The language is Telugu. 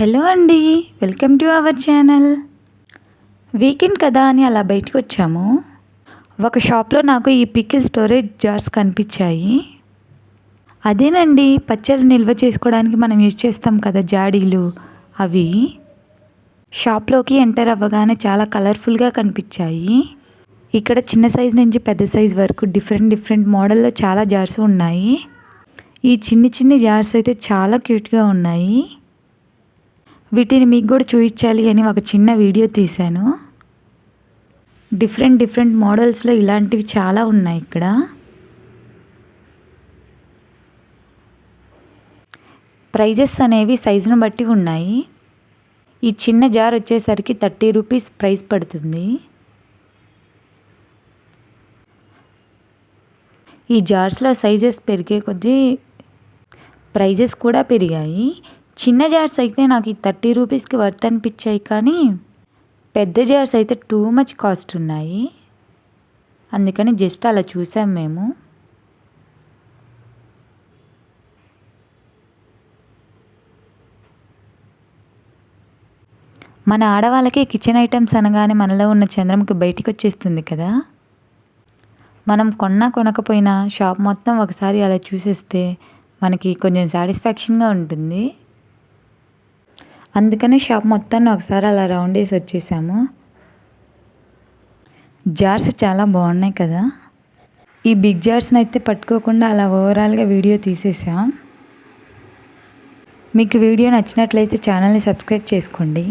హలో అండి welcome to our channel. Weekend కదా అని అలా బయటకు వచ్చాము. ఒక షాప్లో నాకు ఈ పికిల్ స్టోరేజ్ జార్స్ కనిపించాయి. అదేనండి పచ్చళ్ళు నిల్వ చేసుకోవడానికి మనం యూజ్ చేస్తాం కదా జాడీలు అవి. షాప్లోకి ఎంటర్ అవ్వగానే చాలా కలర్ఫుల్గా కనిపించాయి. ఇక్కడ చిన్న సైజ్ నుంచి పెద్ద సైజ్ వరకు డిఫరెంట్ డిఫరెంట్ మోడల్లో చాలా జార్స్ ఉన్నాయి. ఈ చిన్ని చిన్ని జార్స్ అయితే చాలా క్యూట్గా ఉన్నాయి. వీటిని మీకు కూడా చూపించాలి అని ఒక చిన్న వీడియో తీశాను. డిఫరెంట్ డిఫరెంట్ మోడల్స్లో ఇలాంటివి చాలా ఉన్నాయి ఇక్కడ. ప్రైజెస్ అనేవి సైజును బట్టి ఉన్నాయి. ఈ చిన్న జార్ వచ్చేసరికి థర్టీ రూపీస్ ప్రైస్ పడుతుంది. ఈ జార్స్లో సైజెస్ పెరిగే కొద్దీ ప్రైజెస్ కూడా పెరిగాయి. చిన్న జార్స్ అయితే నాకు ఈ థర్టీ రూపీస్కి వర్త్ అనిపించాయి కానీ పెద్ద జార్స్ అయితే టూ మచ్ కాస్ట్ ఉన్నాయి. అందుకని జస్ట్ అలా చూసాం మేము. మన ఆడవాళ్ళకి కిచెన్ ఐటమ్స్ అనగానే మనలో ఉన్న చంద్రముఖి బయటికి వచ్చేస్తుంది కదా. మనం కొన్నా కొనకపోయినా షాప్ మొత్తం ఒకసారి అలా చూసేస్తే మనకి కొంచెం సాటిస్ఫాక్షన్గా ఉంటుంది. అందుకని షాప్ మొత్తాన్ని ఒకసారి అలా రౌండ్ వేసి వచ్చేసాము. జార్స్ చాలా బాగున్నాయి కదా. ఈ బిగ్ జార్స్ని అయితే పట్టుకోకుండా అలా ఓవరాల్గా వీడియో తీసేసాం. మీకు వీడియో నచ్చినట్లయితే ఛానల్ని సబ్స్క్రైబ్ చేసుకోండి.